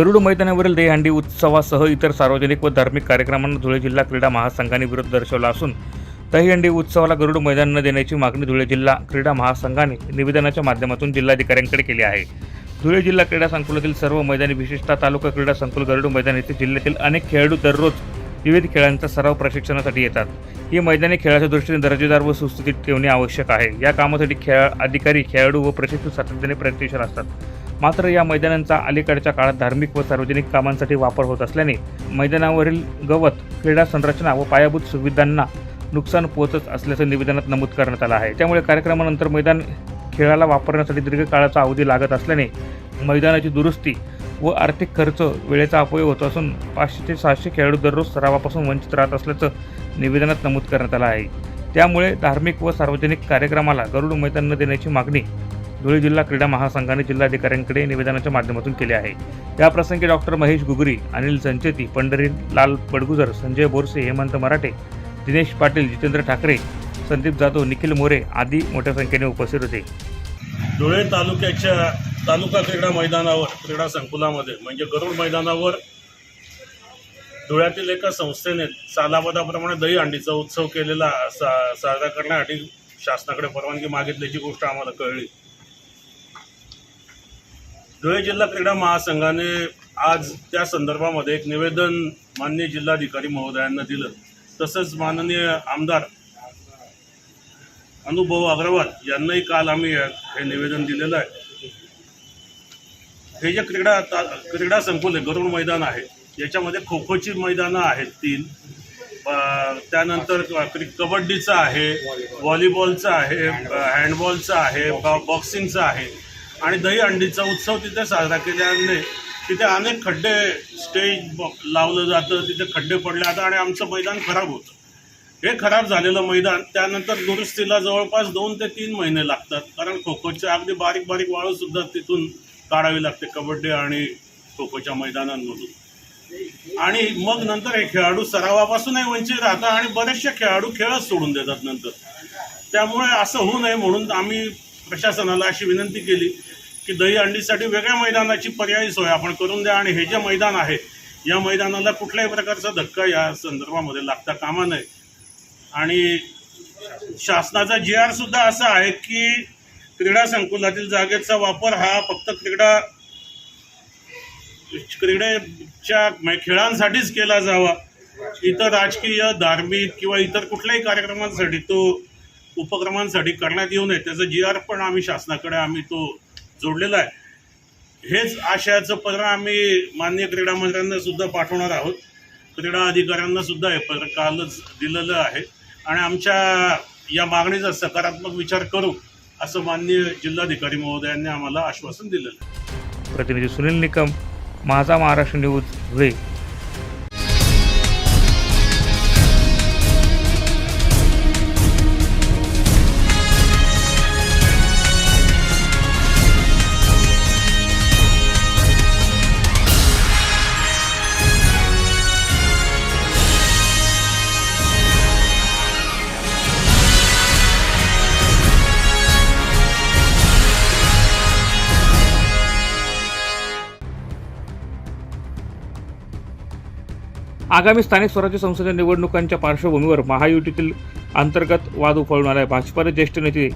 गरुड मैदानावरील दहीहंडी उत्सवासह इतर सार्वजनिक व धार्मिक कार्यक्रमांना धुळे जिल्हा क्रीडा महासंघाने विरोध दर्शवला असून दहीहंडी उत्सवाला गरुड मैदान न देण्याची मागणी धुळे जिल्हा क्रीडा महासंघाने निवेदनाच्या माध्यमातून जिल्हाधिकाऱ्यांकडे केली आहे. धुळे जिल्हा क्रीडा संकुलातील सर्व मैदानी विशेषतः तालुका क्रीडा संकुल गरुड मैदान येथे जिल्ह्यातील अनेक खेळाडू दररोज विविध खेळांचा सराव प्रशिक्षणासाठी येतात. ही मैदानी खेळाच्या दृष्टीने दर्जेदार व सुस्थितीत ठेवणे आवश्यक आहे. या कामासाठी खेळ अधिकारी खेळाडू व प्रशिक्षक सातत्याने प्रयत्नशील असतात. मात्र या मैदानांचा अलीकडच्या काळात धार्मिक व सार्वजनिक कामांसाठी वापर होत असल्याने मैदानावरील गवत क्रीडा संरचना व पायाभूत सुविधांना नुकसान पोहोचत असल्याचं निवेदनात नमूद करण्यात आलं आहे. त्यामुळे कार्यक्रमानंतर मैदान खेळाला वापरण्यासाठी दीर्घकाळाचा अवधी लागत असल्याने मैदानाची दुरुस्ती व आर्थिक खर्च वेळेचा अपव्यय होत असून पाचशे ते सहाशे खेळाडू दररोज सरावापासून वंचित राहत असल्याचं निवेदनात नमूद करण्यात आलं आहे. त्यामुळे धार्मिक व सार्वजनिक कार्यक्रमाला गरुड मैदान न देण्याची मागणी धुळे जिल्हा क्रीडा महासंघाने जिल्हाधिकाऱ्यांकडे निवेदनाच्या माध्यमातून केले आहे. याप्रसंगी डॉक्टर महेश गुगरी अनिल संचेती पंढरी लाल बडगुजर संजय बोरसे हेमंत मराठे दिनेश पाटील जितेंद्र ठाकरे संदीप जाधव निखिल मोरे आदी मोठ्या संख्येने उपस्थित होते. धुळे तालुक्याच्या तालुका क्रीडा मैदानावर क्रीडा संकुलामध्ये म्हणजे गरुड मैदानावर धुळ्यातील एका संस्थेने सालाबदाप्रमाणे दहीहंडीचा उत्सव केलेला सा साजरा करण्यासाठी शासनाकडे परवानगी मागितल्याची गोष्ट आम्हाला कळली. धुळे जिल्हा क्रीडा महासंघाने आज त्या संदर्भामध्ये एक निवेदन माननीय जिल्हाधिकारी महोदयांना दिलं. तसंच माननीय आमदार अनुभव अग्रवाल यांनाही काल आम्ही हे निवेदन दिलेलं आहे. हे जे क्रीडा क्रीडा संकुल आहे गरुड मैदान आहे याच्यामध्ये खो खोची मैदानं आहेत तीन. त्यानंतर कबड्डीचं आहे व्हॉलीबॉलचं आहे हँडबॉलचं आहे बॉक्सिंगचं आहे. आणि दही हंडीचा उत्सव तिथे साजरा केल्याने तिथे अनेक खड्डे स्टेज लावलं जातं तिथे खड्डे पडले जातात आणि आमचं मैदान खराब होतं. हे खराब झालेलं मैदान त्यानंतर दुरुस्तीला जवळपास दोन ते तीन महिने लागतात. कारण खो अगदी बारीक बारीक वाळूसुद्धा तिथून काढावी लागते कबड्डी आणि खो खोच्या मैदानांमधून. आणि मग नंतर हे खेळाडू सरावापासूनही वंचित राहतात आणि बरेचसे खेळाडू खेळच सोडून देतात नंतर. त्यामुळे असं होऊ नये म्हणून आम्ही प्रशासनाला अशी विनंती केली की दही अंडीसाठी वेगळ्या मैदानाची पर्यायी सोय आपण करून द्या आणि हे जे मैदान आहे या मैदानाला कुठल्याही प्रकारचा धक्का या संदर्भामध्ये लागता कामा नये. आणि शासनाचा जी आर सुद्धा असा आहे की क्रीडा संकुलातील जागेचा वापर हा फक्त क्रीडा क्रीडेच्या खेळांसाठीच केला जावा. इतर राजकीय धार्मिक किंवा इतर कुठल्याही कार्यक्रमांसाठी तो उपक्रमांसाठी करण्यात येऊ नये त्याचं जी आर पण आम्ही शासनाकडे आम्ही तो जोडलेला आहे. हेच आशयाचं पत्र आम्ही माननीय क्रीडा मंत्र्यांना सुद्धा पाठवणार आहोत. क्रीडा अधिकाऱ्यांना सुद्धा हे पत्र कालच दिलेलं आहे. आणि आमच्या या मागणीचा सकारात्मक विचार करू असं माननीय जिल्हाधिकारी महोदयांनी आम्हाला आश्वासन दिलेलं आहे. प्रतिनिधी सुनील निकम माझा महाराष्ट्र न्यूज धुळे आगामी स्थानिक स्वराज्य संसदीय निवडणुकांच्या पार्श्वभूमीवर महायुतीतील अंतर्गत वाद उफाळून आहे भाजपाचे ज्येष्ठ नेते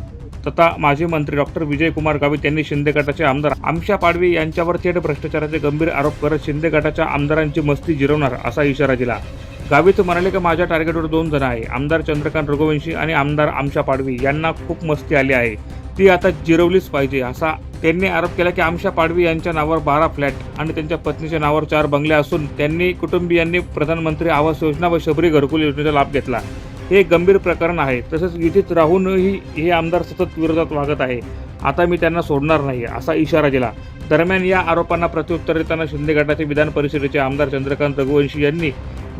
तथा माजी मंत्री डॉक्टर विजयकुमार गावित यांनी शिंदे गटाचे आमदार आमशा पाडवी यांच्यावर थेट भ्रष्टाचाराचे गंभीर आरोप करत शिंदे गटाच्या आमदारांची मस्ती जिरवणार असा इशारा दिला. गावित म्हणाले की माझ्या टार्गेटवर दोन जण आहे. आमदार चंद्रकांत रघुवंशी आणि आमदार आमशा पाडवी. यांना खूप मस्ती आली आहे. ती आता जिरवलीच पाहिजे असा त्यांनी आरोप केला की आमशा पाडवी यांच्या नावावर बारा फ्लॅट आणि त्यांच्या पत्नीच्या नावावर चार बंगले असून त्यांनी कुटुंबियांनी प्रधानमंत्री आवास योजना व शबरी घरकुल योजनेचा लाभ घेतला. हे गंभीर प्रकरण आहे. तसेच युतीत राहूनही हे आमदार सतत विरोधात वागत आहे. आता मी त्यांना सोडणार नाही असा इशारा दिला. दरम्यान या आरोपांना प्रत्युत्तर देताना शिंदे गटाचे विधान परिषदेचे आमदार चंद्रकांत रघुवंशी यांनी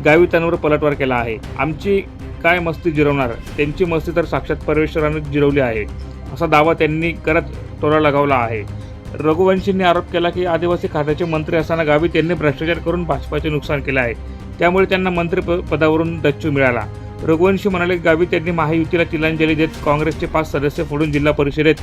गावितांवर पलटवार केला आहे. आमची काय मस्ती जिरवणार? त्यांची मस्ती तर साक्षात परमेश्वराने जिरवली आहे. असा दावा त्यांनी करत तोडा लगावला आहे. रघुवंशींनी आरोप केला की आदिवासी खात्याचे मंत्री असताना गावी यांनी भ्रष्टाचार करून भाजपाचे नुकसान केले आहे. त्यामुळे त्यांना मंत्री प- पदावरून दच्चू मिळाला. रघुवंशी म्हणाले की त्यांनी महायुतीला तिलांजली देत काँग्रेसचे पाच सदस्य फोडून जिल्हा परिषदेत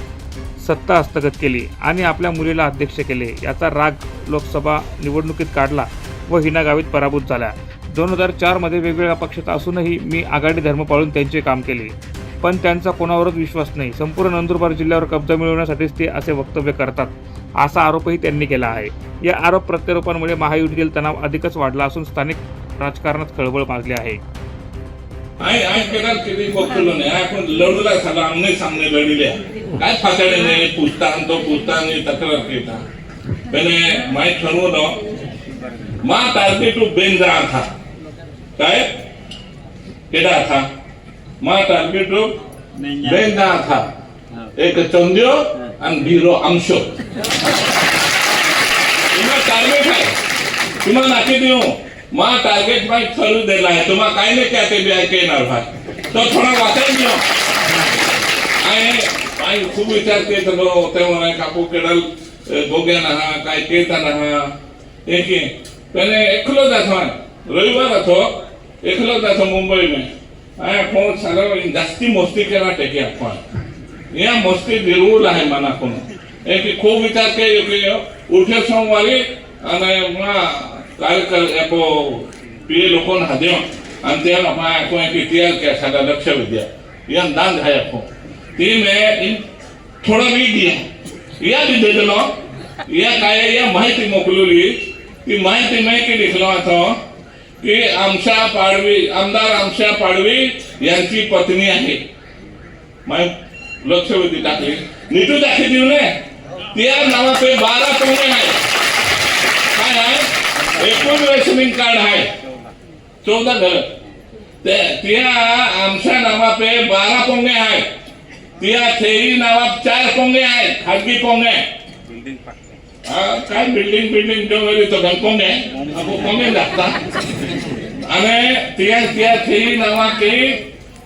सत्ता हस्तगत केली आणि आपल्या मुलीला अध्यक्ष केले. याचा राग लोकसभा निवडणुकीत काढला व हिना गावीत पराभूत झाल्या. दोन हजार चारमध्ये वेगवेगळ्या पक्षात असूनही मी आघाडी धर्म पाळून त्यांचे काम केले. पण त्यांचा कोणावरच विश्वास नाही. संपूर्ण नंदुरबार जिल्ह्यावर कब्जा मिळवण्यासाठीच ते असे वक्तव्य करतात असा आरोपही त्यांनी केला आहे. या आरोप प्रत्यारोपांमुळे महायुतीतील तणाव अधिकच वाढला असून स्थानिक राजकारणात खळबळ माजली आहे. आय आय नाही. आय पण लढला झाला. आमने सामने काय नाही? पुसता पुसता आणि तक्रार केता पहिले माहीत ठरवलं मा टू था काय? केडा था my computer Bendatha. એક ચંદ્યો અને બીરો આમશો એમાં ટાર્ગેટ થાય. એમાં નાખી દઉં માં ટાર્ગેટમાં થયું દેલા હે. તમારે કઈ ને કહેતે બે કે ના ભાઈ તો થોડા વાંચે ગયો આ આય ખૂબ વિચાર કે તમારો તેમાં કાપુ કેડલ ભોગ્યા ના કાંઈ કેતા ના એ કે તને એકલો જ અથવા રવિવાર હતો? એકલો જ મુંબઈ મુંબઈમાં? एकलो जातो मुंबई में आय फोन सारा जास्ती मस्ती केला टेकी आपण या मस्ती विरवूल आहे मना कोण एक खूप विचार के उठे सोमवारी आणि मा कार्यक्रम एपो पीए लोकोन हाद्यो आणि त्या मा को एक इतिहास के सादा लक्ष विद्या या दान आहे आपो ती में इन थोडा मी दिया या भी दे दिलो या काय या की आमच्या पाडवी, आमदार आमशा पाडवी यांची पत्नी आहे. लक्षवेधी टाकली. नीटू दाखी देऊ नये. त्या नावाचे बारा कोणे आहे. काय आहे? एकूण रेशनिंग कार्ड आहे. चौदा घर. त्या आमच्या नावापे बारा पोंगे आहेत त्या थेरी नावात चार पोंगे आहेत खाजगी पोंगे. काय बिल्डिंग बिल्डिंग जो तो घर पोंगे पोंगे लागता आणि त्या त्या थेरी नावाचे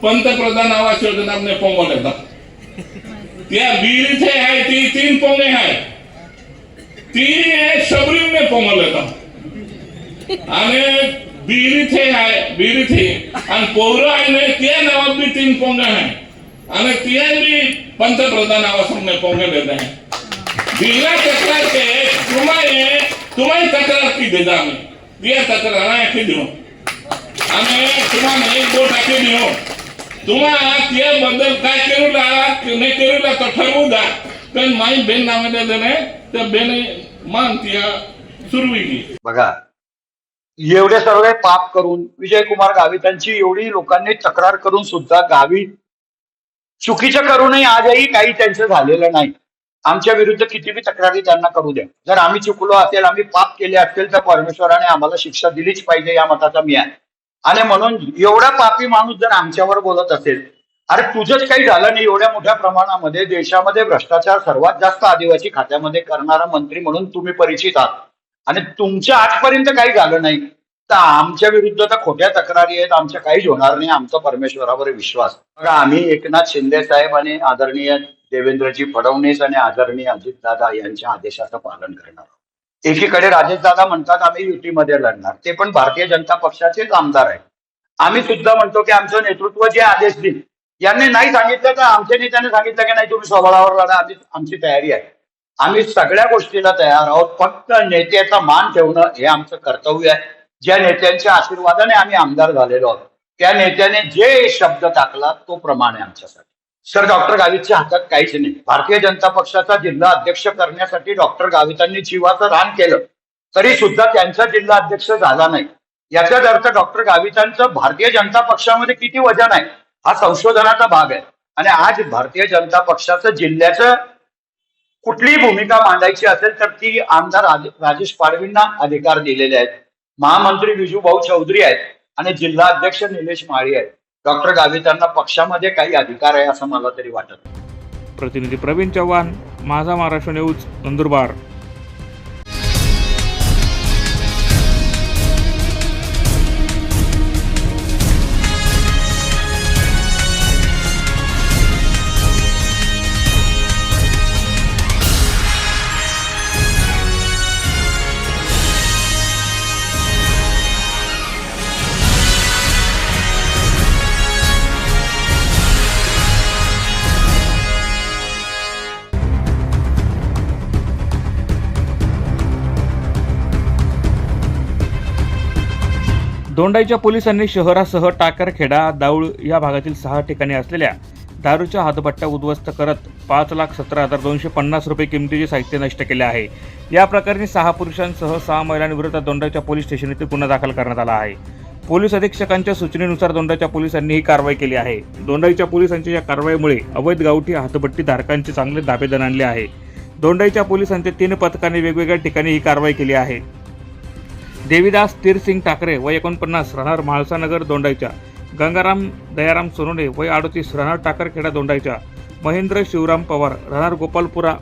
पंतप्रधान आवास योजना आपले पोंगो येतात त्या बीर आहे ती तीन पोंगे आहेत ती शबरीने पोंगल येतात आणि बीर आहे बीर आणि पौर आहे ना त्या नावात बी तीन पोंगे आहे आणि त्या बी पंतप्रधान आवासामध्ये पोंगे देत आहे बिना तक्रार के तुम्हारे तुम्हारी तक्रार की दे आम्ही त्या तक्रार आखी देऊ. आम्ही तुम्हाला एक बोट आखी देऊ. तुम्हाला त्याबद्दल काय केलं नाही केलेला तर ठरवू द्या. पण माई बेन नावाने देणे त्या बेने मान त्या सुरवी की बघा एवढे सर्व पाप करून विजय कुमार गावितांची एवढी लोकांनी तक्रार करून सुद्धा गावी चुकीचं करूनही आजही काही त्यांचं झालेलं नाही. आमच्या विरुद्ध किती बी तक्रारी त्यांना करू द्या. जर आम्ही चुकलो असेल आम्ही पाप केले असेल तर परमेश्वराने आम्हाला शिक्षा दिलीच पाहिजे या मताचा मी आहे. आणि म्हणून एवढा पापी माणूस जर आमच्यावर बोलत असेल अरे तुझंच काही झालं नाही एवढ्या मोठ्या प्रमाणामध्ये देशामध्ये भ्रष्टाचार सर्वात जास्त आदिवासी खात्यामध्ये करणारा मंत्री म्हणून तुम्ही परिचित आहात. आणि तुमच्या आजपर्यंत काही झालं नाही. तर आमच्या विरुद्ध तर खोट्या तक्रारी आहेत आमच्या काहीच होणार नाही आमचा परमेश्वरावर विश्वास. बघा आम्ही एकनाथ शिंदे साहेब आणि आदरणीय देवेंद्रजी फडणवीस आणि आदरणीय अजितदादा यांच्या आदेशाचं पालन करणार आहोत. एकीकडे राजेशदादा म्हणतात आम्ही युतीमध्ये लढणार. ते पण भारतीय जनता पक्षाचेच आमदार आहेत. आम्ही सुद्धा म्हणतो की आमचं नेतृत्व जे आदेश देईल. यांनी नाही सांगितलं तर आमच्या नेत्याने सांगितलं की नाही तुम्ही स्वबळावर लढा आम्ही आमची तयारी आहे. आम्ही सगळ्या गोष्टीला तयार आहोत. फक्त नेत्याचा मान ठेवणं हे आमचं कर्तव्य आहे. ज्या नेत्यांच्या आशीर्वादाने आम्ही आमदार झालेलो आहोत त्या नेत्याने जे शब्द टाकला तो प्रमाण आहे आमच्यासाठी. सर डॉक्टर गावितच्या हातात काहीच नाही. भारतीय जनता पक्षाचा जिल्हा अध्यक्ष करण्यासाठी डॉक्टर गावितांनी जीवाचं रान केलं तरी सुद्धा त्यांचा जिल्हा अध्यक्ष झाला नाही. याचाच अर्थ डॉक्टर गावितांचं भारतीय जनता पक्षामध्ये किती वजन आहे हा संशोधनाचा भाग आहे. आणि आज भारतीय जनता पक्षाचं जिल्ह्याचं कुठलीही भूमिका मांडायची असेल तर ती आमदार राजेश पाडवींना अधिकार दिलेले आहेत. महामंत्री विजूभाऊ चौधरी आहेत आणि जिल्हा अध्यक्ष निलेश माळी आहेत. डॉक्टर गावितांना पक्षामध्ये काही अधिकार आहे असं मला तरी वाटत प्रतिनिधी प्रवीण चव्हाण माझा महाराष्ट्र न्यूज नंदुरबार. दोंडाईच्या पोलिसांनी शहरासह टाकरखेडा दाऊळ या भागातील सहा ठिकाणी असलेल्या दारूच्या हातभट्ट्या उद्ध्वस्त करत पाच लाख सतरा हजार दोनशे पन्नास रुपये किमतीचे साहित्य नष्ट केले आहे. या प्रकरणी सहा पुरुषांसह सहा महिलांविरोधात दोंडाईच्या पोलीस स्टेशन येथे गुन्हा दाखल करण्यात आला आहे. पोलीस अधीक्षकांच्या सूचनेनुसार दोंडाच्या पोलिसांनी ही कारवाई केली आहे. दोंडाईच्या पोलिसांच्या या कारवाईमुळे अवैध गावठी हातभट्टी धारकांचे चांगले धाबेदन आणले आहे. दोंडाईच्या पोलिसांच्या तीन पथकांनी वेगवेगळ्या ठिकाणी ही कारवाई केली आहे. देवीदास तीरसिंग ठाकरे वय एकोणपन्नास राहणार म्हाळसानगर दोंडाईच्या. गंगाराम दयाराम सोनोने वय अडोतीस राहणार टाकरखेडा दोंडाईच्या. महेंद्र शिवराम पवार राहणार गोपालपुरा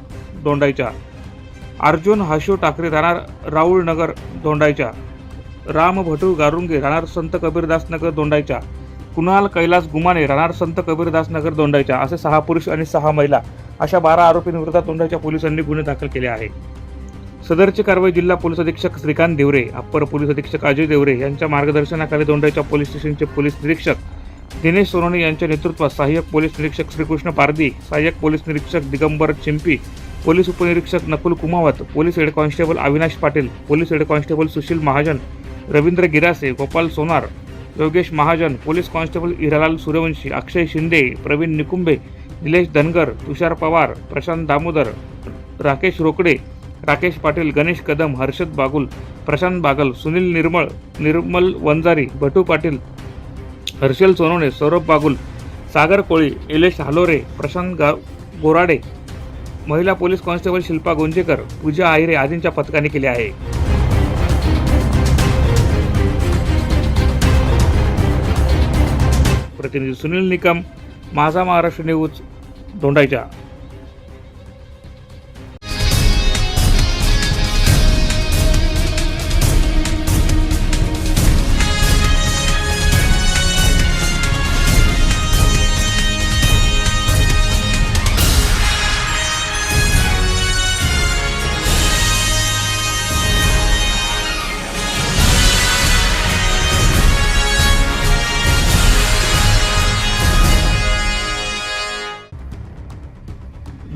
दोंडाईच्या. अर्जुन हाशू ठाकरे राहणार राऊळनगर दोंडाईच्या. राम भटू गारुंगे राहणार संत कबीरदास नगर दोंडाईच्या. कुणाल कैलास गुमाने राहणार संत कबीरदास नगर दोंडाईच्या. असे सहा पुरुष आणि सहा महिला अशा बारा आरोपींविरोधात दोंडाईच्या पोलिसांनी गुन्हे दाखल केले आहे सदरची कारवाई जिल्हा पोलीस अधीक्षक श्रीकांत देवरे अप्पर पोलीस अधीक्षक अजय देवरे यांच्या मार्गदर्शनाखाली दोंडाईच्या पोलीस स्टेशनचे पोलीस निरीक्षक दिनेश सोनवणे यांच्या नेतृत्वात सहाय्यक पोलीस निरीक्षक श्रीकृष्ण पारदी सहाय्यक पोलीस निरीक्षक दिगंबर चिंपी पोलीस उपनिरीक्षक Nakul Kumawat police head constable Avinash Patil police head constable Sushil Mahajan Ravindra Girase Gopal Sonar Yogesh Mahajan police constable Hiralal Suryavanshi Akshay Shinde Pravin Nikumbe Nilesh Dhangar Tushar Pawar Prashant Damodar Rakesh Rokade Rakesh Patil Ganesh Kadam Harshad Bagul Prashant Bagal Sunil Nirmal निर्मल वंजारी भटू पाटील हर्षल सोनवणे सौरभ बागुल सागर कोळी इलेश हालोरे प्रशांत गा गोराडे महिला police constable Shilpa Gonjekar पूजा आहिरे आदींच्या पथकाने केले आहे. प्रतिनिधी सुनील निकम माझा Maharashtra news धोंडायच्या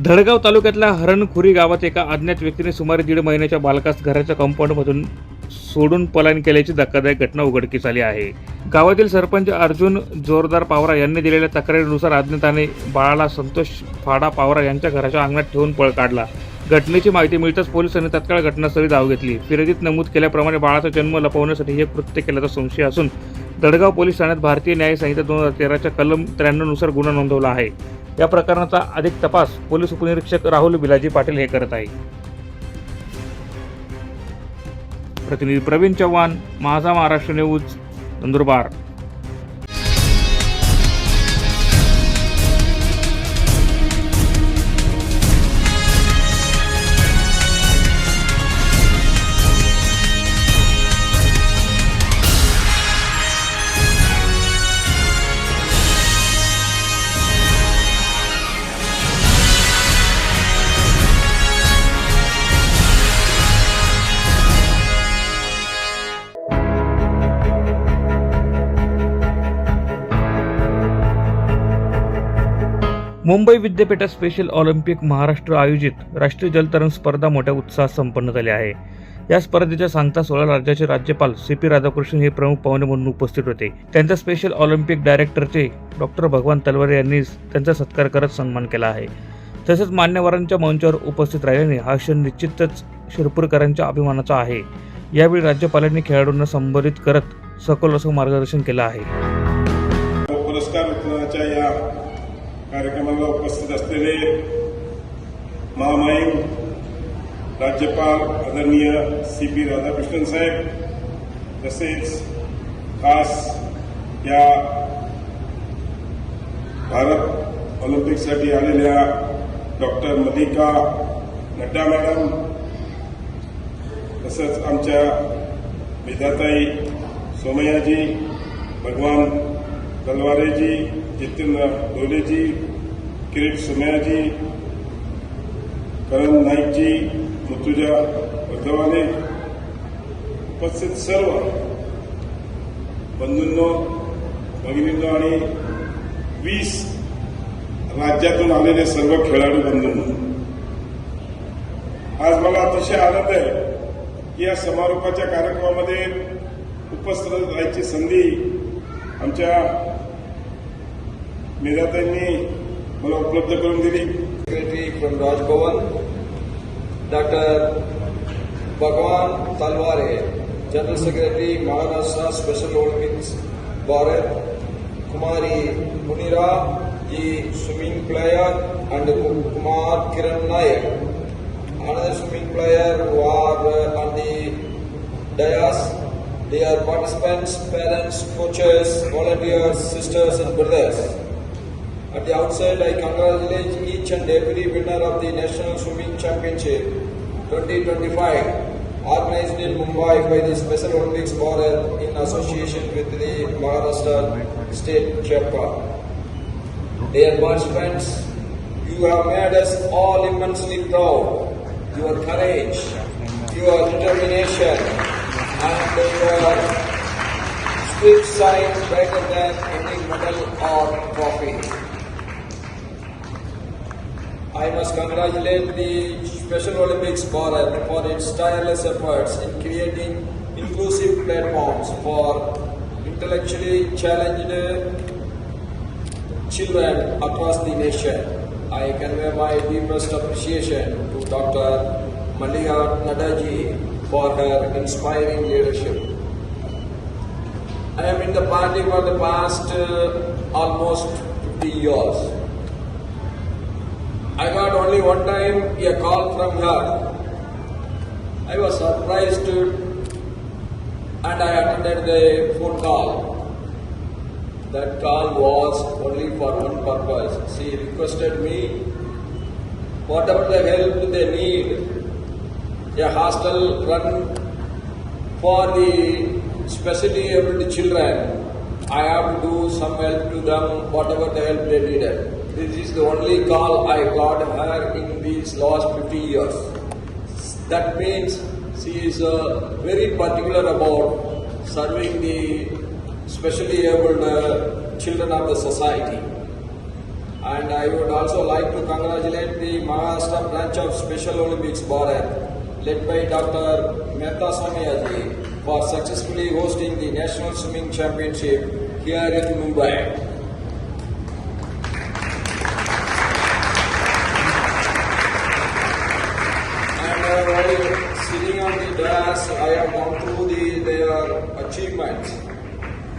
Dhadgaon तालुक्यातल्या हरणखुरी गावात एका अज्ञात व्यक्तीने सुमारे दीड महिन्याच्या बालकास घराच्या कंपाऊंडमधून सोडून पलायन केल्याची धक्कादायक घटना उघडकीस आली आहे. गावातील सरपंच अर्जुन जोरदार पावरा यांनी दिलेल्या तक्रारीनुसार अज्ञाताने बाळाला संतोष फाडा पावरा यांच्या घराच्या अंगणात ठेवून पळ काढला. घटनेची माहिती मिळताच पोलिसांनी तत्काळ घटनास्थळी धाव घेतली. फिर्यादीत नमूद केल्याप्रमाणे बाळाचा जन्म लपवण्यासाठी हे कृत्य केल्याचा संशय असून दडगाव पोलीस ठाण्यात भारतीय न्याय संहिता दोन हजार तेराच्या कलम त्र्याण्णवनुसार गुन्हा नोंदवला आहे. या प्रकरणाचा अधिक तपास पोलीस उपनिरीक्षक राहुल बिलाजी पाटील हे करत आहे प्रतिनिधी प्रवीण चव्हाण माझा महाराष्ट्र न्यूज नंदुरबार. मुंबई विद्यापीठात स्पेशल ऑलिम्पिक महाराष्ट्र आयोजित राष्ट्रीय जलतरण स्पर्धा मोठ्या उत्साहात संपन्न झाली आहे. या स्पर्धेच्या सांगता सोळा राज्याचे राज्यपाल सी पी राधाकृष्णन हे प्रमुख पाहुणे म्हणून उपस्थित होते. त्यांचा स्पेशल ऑलिम्पिक डायरेक्टरचे डॉक्टर भगवान तलवारे यांनी त्यांचा सत्कार करत सन्मान केला आहे. तसेच मान्यवरांच्या मंचावर उपस्थित राहिल्याने हा क्षण निश्चितच शिरपूरकरांच्या अभिमानाचा आहे. यावेळी राज्यपालांनी खेळाडूंना संबोधित करत सखोल असं मार्गदर्शन केलं आहे. पुरस्कार वितरणाच्या या कार्यक्रमाला उपस्थित असलेले महामाईम राज्यपाल आदरणीय सी पी राधाकृष्णन साहेब तसेच खास या भारत ऑलिम्पिकसाठी आलेल्या डॉक्टर मलिका नड्डा मॅडम तसंच आमच्या विधाताई सोमय्याजी भगवान तलवारेजी जितेंद्र डोलेजी किरीट सुमयाजी करण नाईकजी मुतुजा वर्धवाने उपस्थित सर्व बंधूंनो भगिनींनो आणि वीस राज्यातून आलेले सर्व खेळाडू बंधूंनो आज मला अतिशय आनंद आहे की या समारोपाच्या कार्यक्रमामध्ये उपस्थित राहायची संधी आमच्या निर्यात्यांनी मला उपलब्ध करून दिली. Secretary from Raj Bhavan doctor Bhagwan Talware general secretary Maharashtra special Olympics Bharat Kumari Munira ji swimming player and Kumar Kiran Nayak another swimming player वार and dais dear participants parents coaches volunteers sisters and brothers At the outset, I congratulate each and every winner of the National Swimming Championship 2025 organized in Mumbai by the Special Olympics Bharat in association with the Maharashtra State Chapter. Dear participants, you have made us all immensely proud. Your courage, your determination, and your spirit shine brighter than any medal or trophy. I must congratulate the Special Olympics Bharat for its tireless efforts in creating inclusive platforms for intellectually challenged children across the nation. I convey my deepest appreciation to Dr. Malika Nadaji for her inspiring leadership. I am in the party for the past uh, almost 50 years. Only one time a call from her. I was surprised and I attended the phone call. That call was only for one purpose. She requested me, whatever the help they need, a hostel run for the specially abled children, I have to do some help to them, whatever the help they needed. This is the only call I got her in these last 50 years. That means she is uh, very particular about serving the specially abled uh, children of the society. And I would also like to congratulate the Maharashtra branch of Special Olympics Bharat, led by Dr. Mehta Samiyaji, for successfully hosting the National Swimming Championship here in Mumbai. And uh, while sitting on the dais, I have gone through the, their achievements.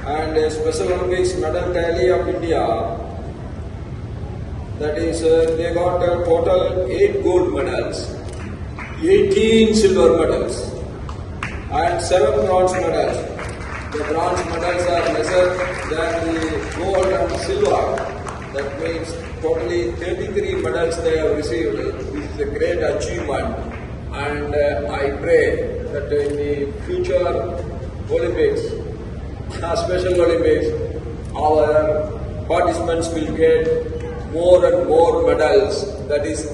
And uh, Special Olympics medal tally of India, that is, uh, they got a total 8 gold medals, 18 silver medals, and 7 bronze medals. The bronze medals are lesser than the gold and silver. That means totally 33 medals they have received. This is a great achievement. And uh, I pray that in the future Olympics, Special Olympics, our participants will get more and more medals. That is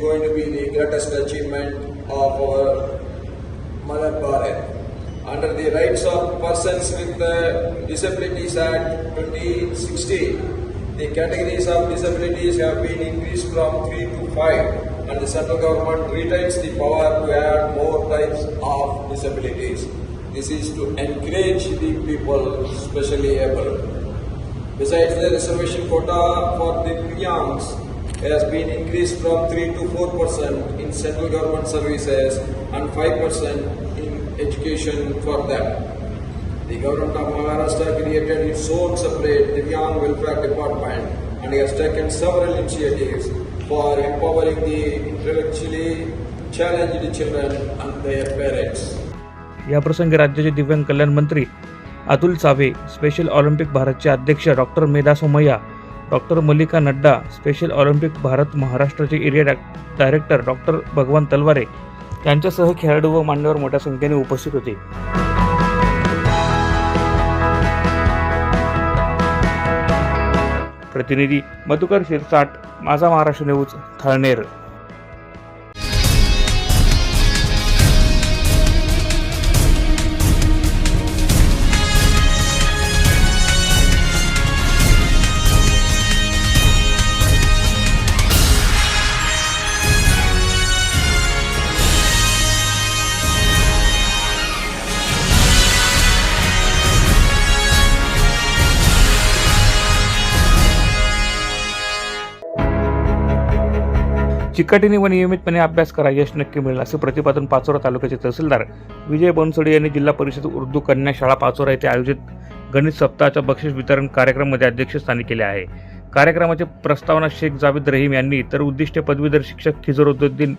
going to be the greatest achievement of our Mother Bharat. Under the Rights of Persons with uh, Disabilities Act 2016, the categories of disabilities have been increased from 3 to 5 and the central government retains the power to add more types of disabilities. This is to encourage the people especially able. Besides, the reservation quota for the Piyams has been increased from 3 to 4 percent in central government services and 5 percent in education for them. The government of Maharashtra created its own separate Divyang Welfare Department and has taken several initiatives for empowering the intellectually challenged children and their parents. याप्रसंगी राज्याचे दिव्यांग कल्याण मंत्री Atul Save special Olympic भारतचे अध्यक्ष doctor Medha Somaiya doctor Mallika Nadda special Olympic Bharat महाराष्ट्राचे area director doctor Bhagwan तलवारे यांच्यासह खेळाडू व मान्यवर मोठ्या संख्येने उपस्थित होते. प्रतिनिधी मधुकर शिरसाट माझा महाराष्ट्र न्यूज थाळनेर. चिकाटीने व नियमितपणे अभ्यास करा यश नक्की मिळेल असे प्रतिपादन पाचोरा तालुक्याचे तहसीलदार विजय बनसोडे यांनी जिल्हा परिषद उर्दू कन्या शाळा पाचोरा येथे आयोजित गणित सप्ताहाच्या बक्षीस वितरण कार्यक्रमामध्ये अध्यक्षस्थानी केले आहे. कार्यक्रमाचे प्रस्तावना शेख जावेद रहीम यांनी तर उद्दिष्ट पदवीधर शिक्षक खिजरुद्दीन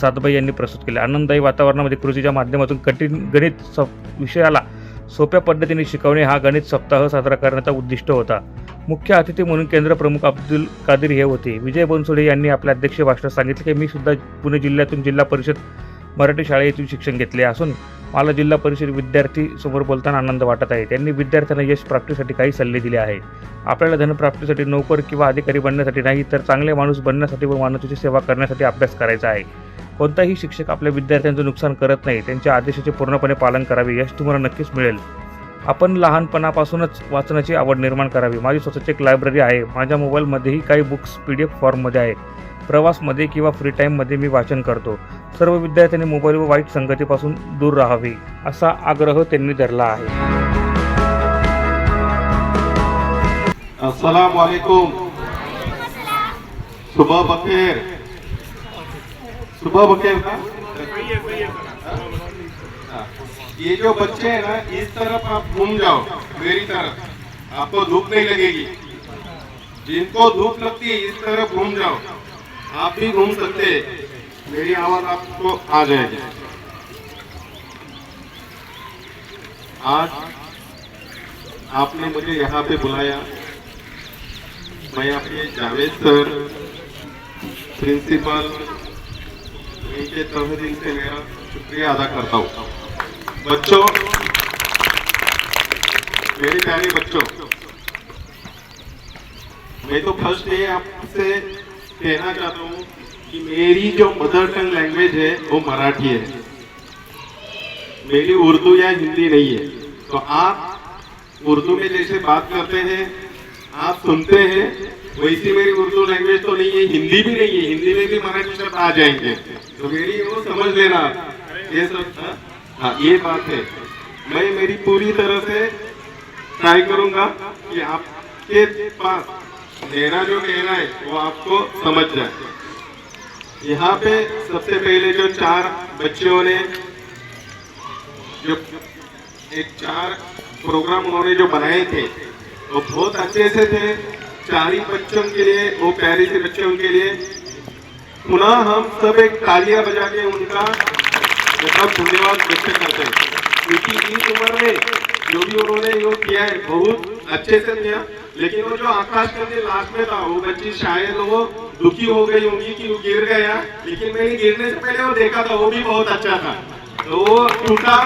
सातबाई यांनी प्रस्तुत केले. आनंददायी वातावरणामध्ये कृतीच्या माध्यमातून कठीण गणित सप विषयाला सोप्या पद्धतीने शिकवणे हा गणित सप्ताह साजरा करण्याचा उद्दिष्ट होता. मुख्य अतिथी म्हणून केंद्र प्रमुख अब्दुल कादिर हे होते. विजय बनसोडे यांनी आपल्या अध्यक्ष भाषणात सांगितले की मी सुद्धा पुणे जिल्ह्यातून जिल्हा परिषद मराठी शाळेतून शिक्षण घेतले असून मला जिल्हा परिषद विद्यार्थी समोर बोलताना आनंद वाटत आहे. त्यांनी विद्यार्थ्यांना यश प्राप्तीसाठी काही सल्ले दिले आहे. आपल्याला धनप्राप्तीसाठी नोकर किंवा अधिकारी बनण्यासाठी नाही तर चांगले माणूस बनण्यासाठी व माणसाची सेवा करण्यासाठी अभ्यास करायचा आहे. कोणताही शिक्षक आपल्या विद्यार्थ्यांचं नुकसान करत नाही. त्यांच्या आदेशाचे पूर्णपणे पालन करावे यश तुम्हाला नक्कीच मिळेल. आपण लहानपणापासूनच वाचनाची आवड निर्माण करावी. माझी स्वतःची एक लायब्ररी आहे. माझ्या मोबाईलमध्येही काही बुक्स पी डी एफ फॉर्ममध्ये आहेत. प्रवासमध्ये किंवा फ्री टाईममध्ये मी वाचन करतो. सर्व विद्यार्थ्यांनी मोबाईल व वाईट संगतीपासून दूर राहावे असा आग्रह त्यांनी धरला आहे. अस्सलाम सुबह बखेर। सुबह बखेर ना ये जो बच्चे हैं ना इस तरफ आप घूम जाओ मेरी तरफ। आपको धूप नहीं लगेगी। जिनको धूप लगती है इस तरफ घूम जाओ। आप भी घूम सकते मेरी आवाज़ आपको आ जाएगी। आज आपने मुझे यहाँ पे बुलाया। मैं आपके जावेद सर, प्रिंसिपल इनके तहे दिल से मेरा शुक्रिया अदा करता हूँ। बच्चों, मेरे प्यारे बच्चों, मैं तो फ़र्स्ट ये आपसे कहना चाहता हूँ कि मेरी जो मदर टंग लैंग्वेज है, वो मराठी है। मेरी उर्दू या हिंदी नहीं है। तो आप उर्दू में जैसे बात करते हैं, आप सुनते हैं, वैसी मेरी उर्दू लैंग्वेज तो नहीं है, हिंदी भी नहीं है। हिंदी में भी मराठी शब्द आ जाएँगे। तो मेरी वो समझ लेना। ये सब हाँ? हाँ ये बात है। मैं मेरी पूरी तरह से ट्राई करूँगा कि आपके पास मेरा जो कहना है, वो आपको समझ जाए यहाँ पे सबसे पहले जो चार बच्चों ने जो एक चार प्रोग्राम उन्होंने जो बनाए थे, वो बहुत अच्छे से थे। चार ही बच्चों के लिए, वो प्यारे से बच्चों के लिए। पुनः हम सब एक तालियाँ बजा के उनका मतलब धन्यवाद व्यक्त करते हैं। क्योंकि इस उम्र में जो भी उन्होंने योग किया है, बहुत अच्छे से किया। लेकिन वो जो आकाश कंदी लास्ट में था, वो बच्ची शायद वो दुखी हो गई होंगी कि वो गिर गया। लेकिन मैंने गिरने से पहले वो देखा था, वो भी बहुत अच्छा था। तो वो टूटा,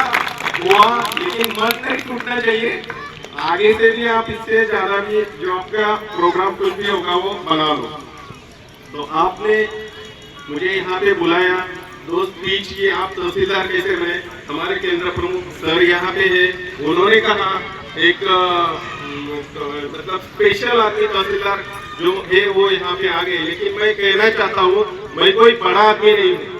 हुआ, लेकिन मन नहीं टूटना चाहिए। आगे से भी आप इससे ज़्यादा भी जो आपका प्रोग्राम कुछ भी होगा, वो बना लो। तो आपने मुझे यहाँ पे बुलाया। दो स्पीच की आप तहसीलदार कैसे बने? हमारे केंद्र प्रमुख सर यहाँ पे है। उन्होंने कहा, एक मतलब स्पेशल आदमी तहसीलदार जो है वो यहाँ पे आ गए। लेकिन मैं कहना चाहता हूँ, मैं कोई बड़ा आदमी नहीं हूँ।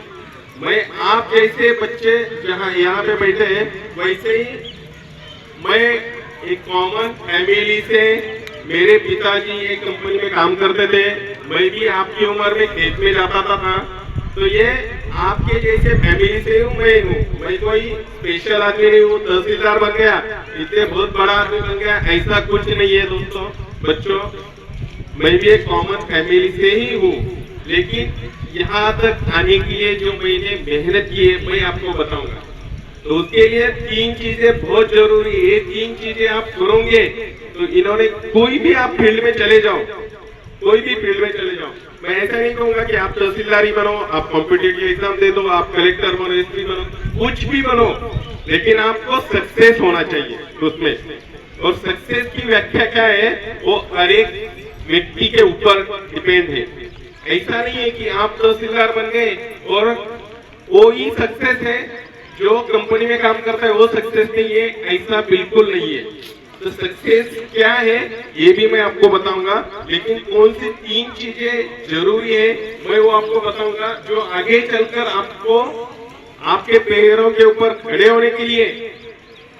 मैं, आप जैसे बच्चे जहाँ, यहाँ पे बैठे हैं, वैसे ही मैं एक कॉमन फैमिली से मेरे पिताजी एक कंपनी में काम करते थे। मैं भी आपकी उम्र में खेत में जाता था। तो ये आपके जैसे फैमिली से हूँ मैं हूँ मैं कोई स्पेशल आदमी नहीं हूँ, तहसीलदार बन गया इसलिए बहुत बड़ा आदमी बन गया, ऐसा कुछ नहीं है दोस्तों। बच्चों, मैं भी एक कॉमन फैमिली से ही हूँ, लेकिन यहाँ तक आने के लिए जो मैंने मेहनत की है, मैं आपको बताऊँगा। तो उसके लिए तीन चीज़ें बहुत ज़रूरी है। तीन चीज़ें आप करोगे तो इन्होंने कोई भी आप फ़ील्ड में चले जाओ कोई भी फ़ील्ड में चले जाओ। मैं ऐसा नहीं कहूँगा कि आप तहसीलदारी बनो, आप कॉम्पिटेटिव एग्ज़ाम दे दो, आप कलेक्टर बनो एसपी बनो, कुछ भी बनो, लेकिन आपको सक्सेस होना चाहिए उसमें। और सक्सेस की व्याख्या क्या है? वो हर एक व्यक्ति के ऊपर डिपेंड है। ऐसा नहीं है कि आप तहसीलदार बन गए और वो ही सक्सेस है, जो कंपनी में काम करता है, वो सक्सेस नहीं है, ऐसा बिल्कुल नहीं है। तो सक्सेस क्या है, ये भी मैं आपको बताऊँगा। लेकिन कौन सी तीन चीज़ें ज़रूरी है, मैं वो आपको बताऊँगा, जो आगे चलकर आपको, आपके पैरों के ऊपर खड़े होने के लिए,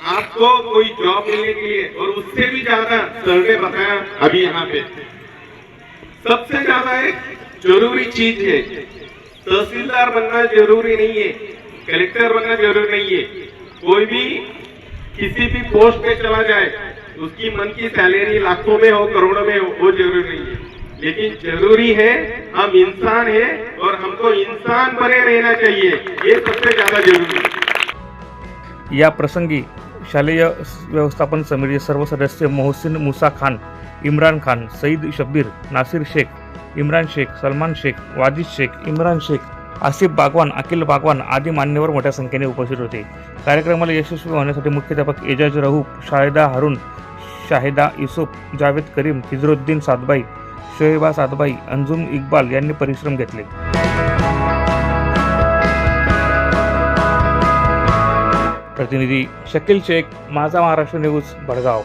आपको कोई जॉब मिलने के लिए, और उससे भी ज़्यादा सर ने बताया अभी यहाँ पे। सबसे ज़्यादा एक ज़रूरी चीज़ है, तहसीलदार बनना ज़रूरी नहीं है, कलेक्टर बनना ज़रूरी नहीं है। कोई भी किसी भी पोस्ट पे चला जाए, उसकी मन की सैलरी लाखों में हो, करोड़ों में हो, वो ज़रूरी नहीं है। लेकिन ज़रूरी है, हम इंसान है और हमको इंसान बने रहना चाहिए, ये सबसे ज़्यादा ज़रूरी है। या प्रसंगी, शालेय व्यवस्थापन समितीचे सर्व सदस्य मोहसिन मुसा खान, इम्रान खान, सईद शब्बीर, नासिर शेख, इम्रान शेख, सलमान शेख, वाजिद शेख, इम्रान शेख आसिफ बागवान अखिल बागवान आदी मान्यवर मोठ्या संख्येने उपस्थित होते. कार्यक्रमाला यशस्वी होण्यासाठी मुख्याध्यापक एजाज रहूप शाहिदा हारून शाहिदा युसुफ जावेद करीम हिजरुद्दीन सातबाई शोहेबा सातबाई अंजुम इक्बाल यांनी परिश्रम घेतले. प्रतिनिधी शकील शेख माझा महाराष्ट्र न्यूज भडगाव.